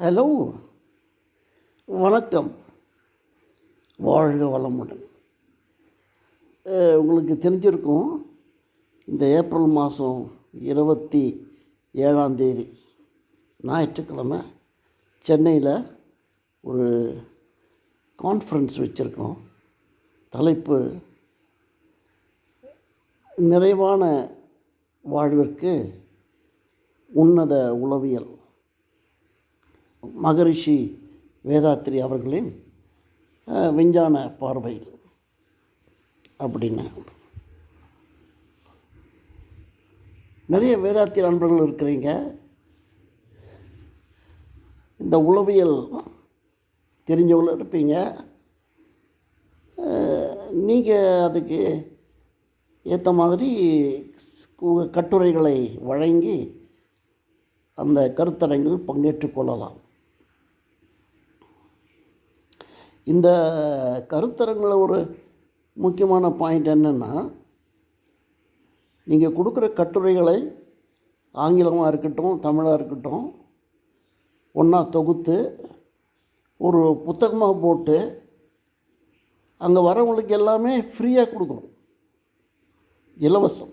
Hello வணக்கம். வாழ்க வளமுடன். உங்களுக்கு தெரிஞ்சிருக்கும் இந்த ஏப்ரல் மாதம் இருபத்தி ஏழாம் தேதி ஞாயிற்றுக்கிழமை சென்னையில் ஒரு கான்ஃபரன்ஸ் வச்சுருக்கோம். தலைப்பு நிறைவான வாழ்விற்கு உன்னத உளவியல். மகரிஷி வேதாத்ரி அவர்களின் விஞ்ஞான பார்வையில் அப்படின்னு. நிறைய வேதாத்திரி நண்பர்கள் இருக்கிறீங்க. இந்த உளவியல் தெரிஞ்சவங்களும் இருப்பீங்க. நீங்கள் அதுக்கு ஏற்ற மாதிரி கட்டுரைகளை வழங்கி அந்த கருத்தரங்கில் பங்கேற்றுக்கொள்ளலாம் கொள்ளலாம். இந்த கருத்தரங்கில் ஒரு முக்கியமான பாயிண்ட் என்னென்னா நீங்கள் கொடுக்குற கட்டுரைகளை ஆங்கிலமாக இருக்கட்டும் தமிழாக இருக்கட்டும் ஒன்றா தொகுத்து ஒரு புத்தகமாக போட்டு அங்கே வரவங்களுக்கு எல்லாமே ஃப்ரீயாக கொடுக்கணும். இலவசம்.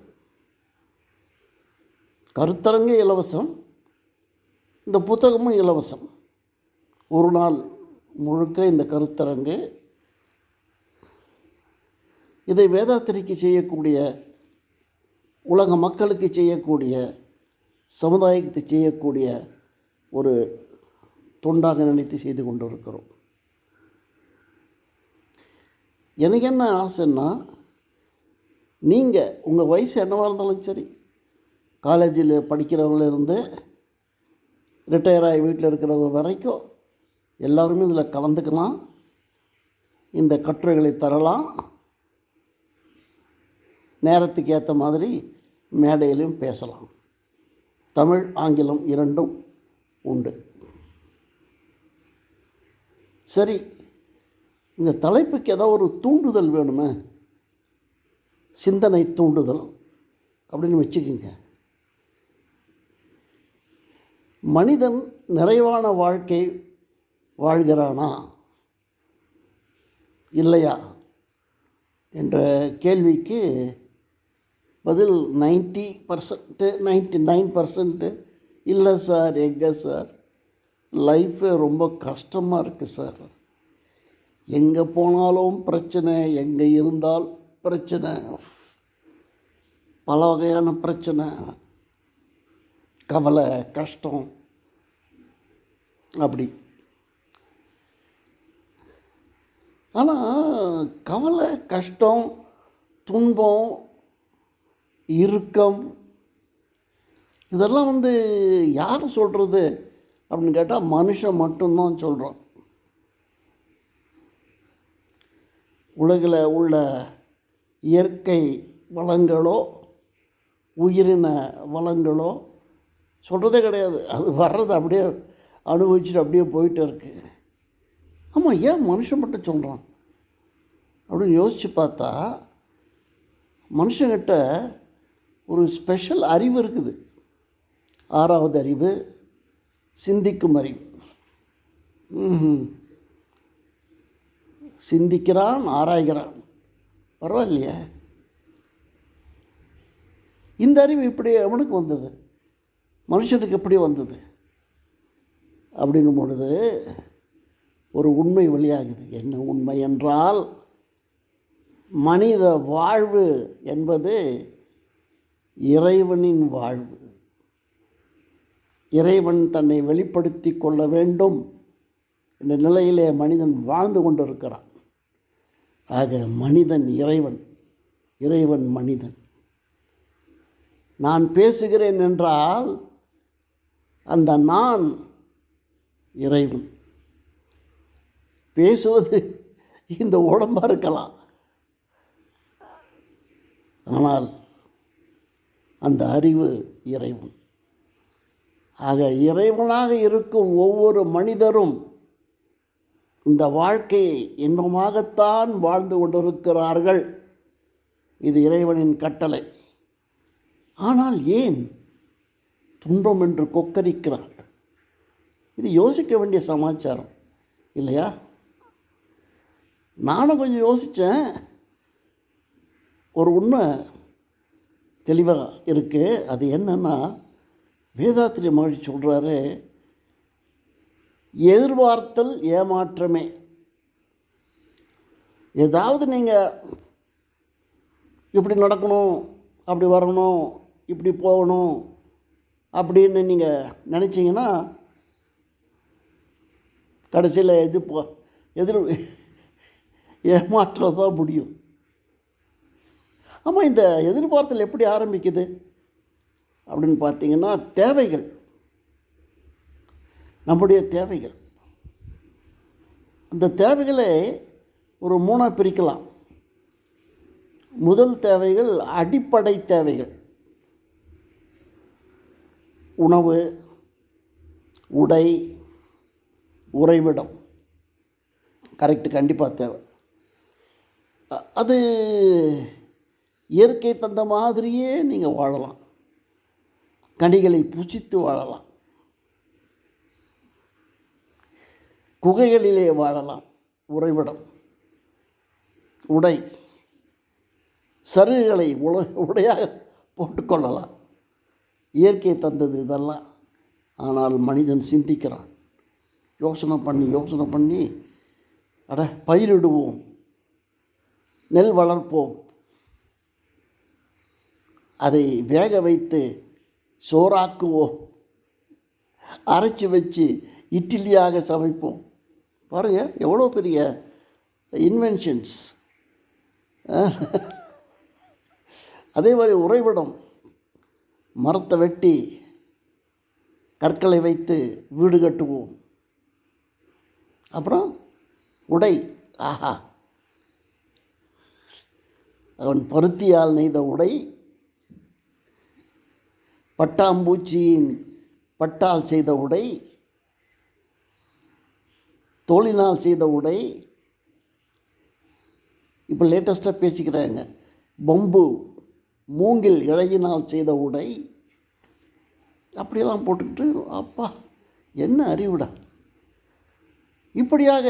கருத்தரங்கு இலவசம் இந்த புத்தகமும் இலவசம். ஒரு நாள் முழுக்க இந்த கருத்தரங்கு. இதை வேதாத்திரிக்கு செய்யக்கூடிய உலக மக்களுக்கு செய்யக்கூடிய சமுதாயத்தை செய்யக்கூடிய ஒரு தொண்டாக நினைத்து செய்து கொண்டிருக்கிறோம். எனக்கு என்ன ஆசைன்னா நீங்கள் உங்கள் வயசு என்னவாக இருந்தாலும் சரி காலேஜில் படிக்கிறவங்களிருந்து ரிட்டையர் ஆகி வீட்டில் இருக்கிறவங்க வரைக்கும் எல்லாருமே இதில் கலந்துக்கலாம். இந்த கட்டுரைகளை தரலாம். நேரத்துக்கு ஏற்ற மாதிரி மேடையிலையும் பேசலாம். தமிழ் ஆங்கிலம் இரண்டும் உண்டு. சரி இந்த தலைப்புக்கு ஏதோ ஒரு தூண்டுதல் வேணுமே? சிந்தனை தூண்டுதல் அப்படின்னு வச்சுக்கோங்க. மனிதன் நிறைவான வாழ்க்கை வாழ்கிறானா? இல்லையா? என்ற கேள்விக்கு பதில் ninety percent ninety nine percent இல்லை சார் எங்கே சார்? லைஃபு ரொம்ப கஷ்டமாக இருக்குது சார். எங்கே போனாலும் பிரச்சனை எங்கே இருந்தால் பிரச்சனை. பல வகையான பிரச்சனை. கவலை கஷ்டம். அப்படி. ஆனால் கவலை கஷ்டம் துன்பம் இறுக்கம் இதெல்லாம் வந்து யார் சொல்கிறது அப்படின்னு கேட்டால் மனுஷன் மட்டும்தான் சொல்கிறோம் உலகில் உள்ள இயற்கை வளங்களோ உயிரின வளங்களோ சொல்கிறதே கிடையாது. அது வர்றது அப்படியே அனுபவிச்சுட்டு அப்படியே போயிட்டு இருக்குது ஆமாம் ஏன் மனுஷன் மட்டும் சொல்கிறான் அப்படின்னு யோசித்து பார்த்தா மனுஷங்கிட்ட ஒரு ஸ்பெஷல் அறிவு இருக்குது. ஆறாவது அறிவு சிந்திக்கும் அறிவு. சிந்திக்கிறான் ஆராய்கிறான். பரவாயில்லையே. இந்த அறிவு இப்படி அவனுக்கு வந்தது. மனுஷனுக்கு எப்படி வந்தது? அப்படின்னும் பொழுது ஒரு உண்மை வெளியாகுது. என்ன உண்மை என்றால் மனித வாழ்வு என்பது இறைவனின் வாழ்வு. இறைவன் தன்னை வெளிப்படுத்தி கொள்ள வேண்டும் என்ற நிலையிலே மனிதன் வாழ்ந்து கொண்டிருக்கிறான். ஆக மனிதன் இறைவன் இறைவன் மனிதன். நான் பேசுகிறேன் என்றால் அந்த நான் இறைவன். பேசுவது இந்த உடம்பாக இருக்கலாம். ஆனால் அந்த அறிவு இறைவன். ஆக இறைவனாக இருக்கும் ஒவ்வொரு மனிதரும் இந்த வாழ்க்கையை இன்பமாகத்தான் வாழ்ந்து கொண்டிருக்கிறார்கள். இது இறைவனின் கட்டளை. ஆனால் ஏன் துன்பம் என்று கொக்கரிக்கிறார்கள்? இது யோசிக்க வேண்டிய சமாச்சாரம் இல்லையா? நானும் கொஞ்சம் யோசித்தேன் ஒரு உண்மை தெளிவாக இருக்குது அது என்னென்னா வேதாத்திரி மகிழ்ச்சி சொல்கிறாரு எதிர்பார்த்தல் ஏமாற்றமே. ஏதாவது நீங்கள் இப்படி நடக்கணும் அப்படி வரணும் இப்படி போகணும் அப்படின்னு நீங்கள் நினச்சிங்கன்னா கடைசியில் எது போ எதிர் ஏமாற்றம் தான் முடியும். ஆமாம் இந்த எதிர்பார்த்தல் எப்படி ஆரம்பிக்குது? அப்படின்னு பார்த்தீங்கன்னா தேவைகள். நம்முடைய தேவைகள். அந்த தேவைகளை ஒரு மூணாக பிரிக்கலாம். முதல் தேவைகள் அடிப்படை தேவைகள். உணவு உடை உறைவிடம். கரெக்டு கண்டிப்பாக தேவை. அது இயற்கை தந்த மாதிரியே நீங்கள் வாழலாம். கனிகளை புசித்து வாழலாம். குகைகளிலே வாழலாம். உறைவிடம். உடை. சருகுகளை உல உடையாக போட்டுக்கொள்ளலாம் இயற்கை தந்தது இதெல்லாம். ஆனால் மனிதன் சிந்திக்கிறான். யோசனை பண்ணி யோசனை பண்ணி அட பயிரிடுவோம். நெல் வளர்ப்போம். அதை வேக வைத்து சோறாக்குவோம். அரைச்சி வச்சு இட்லியாக சமைப்போம். பாருங்க எவ்வளோ பெரிய இன்வென்ஷன்ஸ் அதே மாதிரி உறைவிடம் மரத்தை வெட்டி கற்களை வைத்து வீடு கட்டுவோம். அப்புறம் உடை ஆஹா அவன் பருத்தியால் நெய்த உடை பட்டாம்பூச்சியின் பட்டால் செய்த உடை தோளினால் செய்த உடை. இப்போ லேட்டஸ்ட்டாக பேசிக்கிறாங்க. பொம்பு மூங்கில் இழையினால் செய்த உடை. அப்படியெல்லாம் போட்டுக்கிட்டு அப்பா என்ன அறிவுடா. இப்படியாக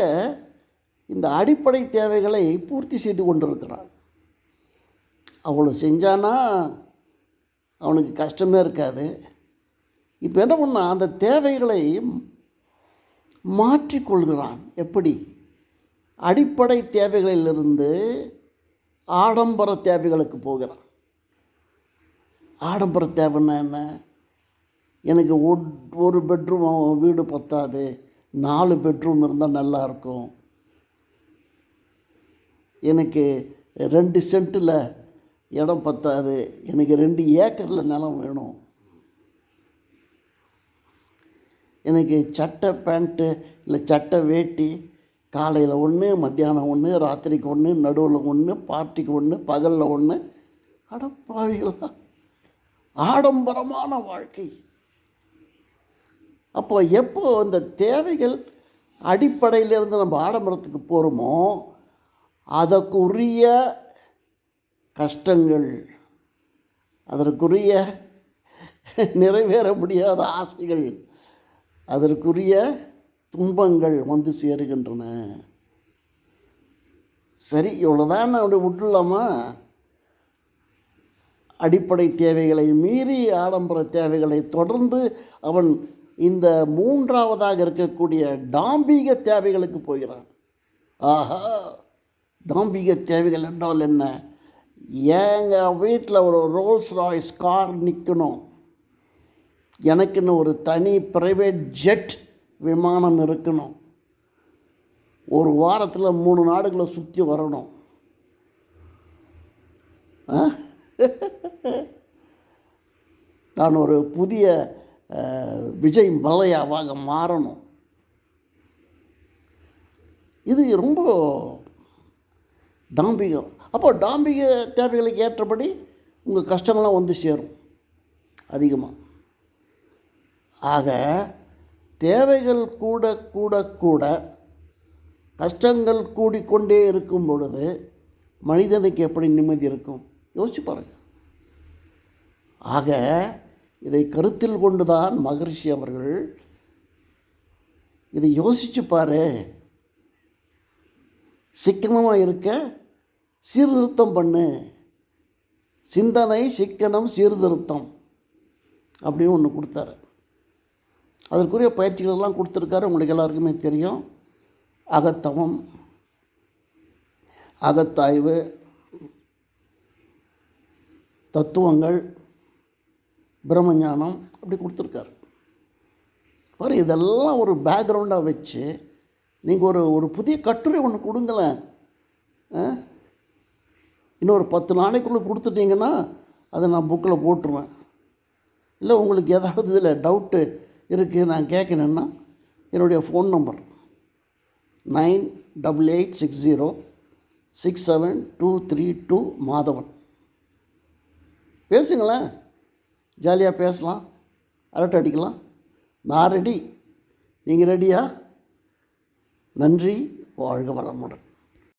இந்த அடிப்படை தேவைகளை பூர்த்தி செய்து கொண்டிருக்கிறான். அவ்வளோ செஞ்சானா அவனுக்கு கஷ்டமே இருக்காது. இப்போ என்ன பண்ணா அந்த தேவைகளை மாற்றிக்கொள்கிறான். எப்படி? அடிப்படை தேவைகளிலிருந்து ஆடம்பர தேவைகளுக்கு போகிறான். ஆடம்பர தேவைன்னா என்ன? எனக்கு ஒட்- ஒரு பெட்ரூம் வீடு பத்தாது. நாலு பெட்ரூம் இருந்தால் நல்லாயிருக்கும் எனக்கு ரெண்டு சென்ட்டில் இடம் பத்தாது. எனக்கு ரெண்டு ஏக்கரில் நிலம் வேணும். எனக்கு சட்டை பேண்ட்டு இல்லை சட்டை வேட்டி காலையில் ஒன்று மத்தியானம் ஒன்று ராத்திரிக்கு ஒன்று நடுவில் ஒன்று பார்ட்டிக்கு ஒன்று பகலில் ஒன்று அடப்பாவிகளா ஆடம்பரமான வாழ்க்கை. அப்போ எப்போ இந்த தேவைகள் அடிப்படையிலிருந்து நம்ம ஆடம்பரத்துக்கு போகிறோமோ அதற்குரிய கஷ்டங்கள் அதற்குரிய நிறைவேற முடியாத ஆசைகள் அதற்குரிய துன்பங்கள் வந்து சேருகின்றன. சரி இவ்வளோதான் அப்படி விட்டுலாமா அடிப்படை தேவைகளை மீறி ஆடம்பர தேவைகளை தொடர்ந்து அவன் இந்த மூன்றாவதாக இருக்கக்கூடிய டாம்பீக தேவைகளுக்கு போகிறான். ஆஹா! டாம்பீக தேவைகள் என்றால் என்ன? எங்கள் வீட்டில் ஒரு ரோல்ஸ் ராய்ஸ் கார் நிற்கணும் எனக்குன்னு ஒரு தனி ப்ரைவேட் ஜெட் விமானம் இருக்கணும். ஒரு வாரத்தில் மூணு நாடுகளை சுற்றி வரணும். ஆ? நான் ஒரு புதிய விஜய் மல்லையாவாக மாறணும். இது ரொம்ப டாம்பிகம் அப்போது டாம்பிக தேவைகளுக்கு ஏற்றபடி உங்கள் கஷ்டங்கள்லாம் வந்து சேரும் அதிகமாக ஆக தேவைகள் கூட கூட கூட கஷ்டங்கள் கூடிக்கொண்டே இருக்கும் பொழுது மனிதனுக்கு எப்படி நிம்மதி இருக்கும்? யோசிச்சு பாருங்கள் ஆக இதை கருத்தில் கொண்டுதான் மகரிஷி அவர்கள் இதை யோசிச்சு பாரு. சிக்கனமாக இருக்க சீர்திருத்தம் பண்ணு. சிந்தனை சிக்கனம் சீர்திருத்தம் அப்படின்னு ஒன்று கொடுத்தாரு. அதற்குரிய பயிற்சிகளெல்லாம் கொடுத்துருக்காரு. உங்களுக்கு எல்லாருக்குமே தெரியும். அகத்தவம் அகத்தாய்வு தத்துவங்கள் பிரம்மஞானம் அப்படி கொடுத்துருக்காரு. பாரு இதெல்லாம் ஒரு பேக்ரவுண்டாக வச்சு நீங்கள் ஒரு ஒரு புதிய கட்டுரை ஒன்று கொடுங்களேன். இன்னொரு பத்து நாளைக்குள்ளே கொடுத்துட்டீங்கன்னா அதை நான் புக்கில் போட்டுருவேன். இல்லை உங்களுக்கு ஏதாவது இதில் டவுட்டு இருக்குது நான் கேட்கணுன்னா என்னுடைய phone number nine double eight six zero six seven two three two Madhavan. பேசுங்களேன். ஜாலியாக பேசலாம். அரட்டை அடிக்கலாம். நான் ரெடி நீங்கள் ரெடியா நன்றி. வாழ்க வளமுடன்.